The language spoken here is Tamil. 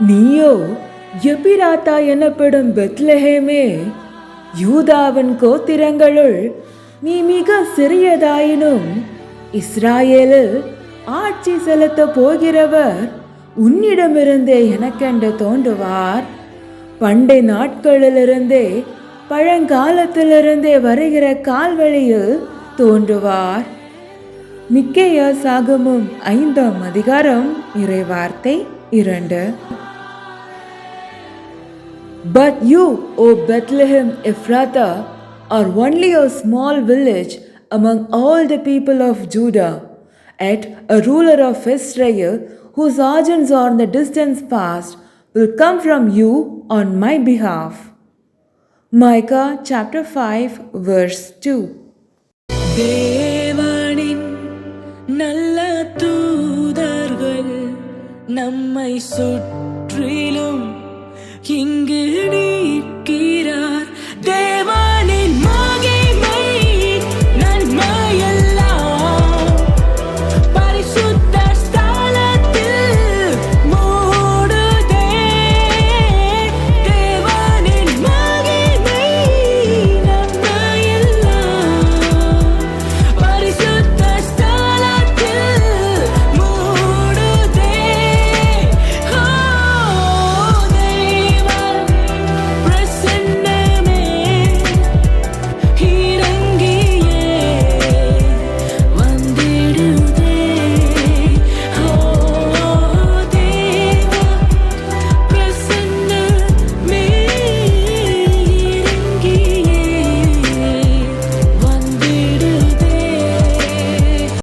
நீயோ எபிராத்தா எனப்படும் பெத்லஹேமே யூதாவின் கோத்திரங்களுள் நீ மிக சிறியதாயினும் இஸ்ராயேலில் ஆட்சி செலுத்த போகிறவர் உன்னிடமிருந்தே எனக்கென்று தோன்றுவார். பண்டை நாட்களிலிருந்தே பழங்காலத்திலிருந்தே வருகிற கால்வழியில் தோன்றுவார். மிக்கேயா சாகமும் ஐந்தாம் அதிகாரம் இறைவார்த்தை இரண்டு. But you, O Bethlehem Ephrathah, are only a small village among all the people of Judah. Yet a ruler of Israel, whose origins are in the distant past, will come from you on my behalf. Micah chapter 5, verse 2. தேவனின் நல்ல தூதர்கள் நம்மை சுற்றிலும் இங்கு நிற்கிறார்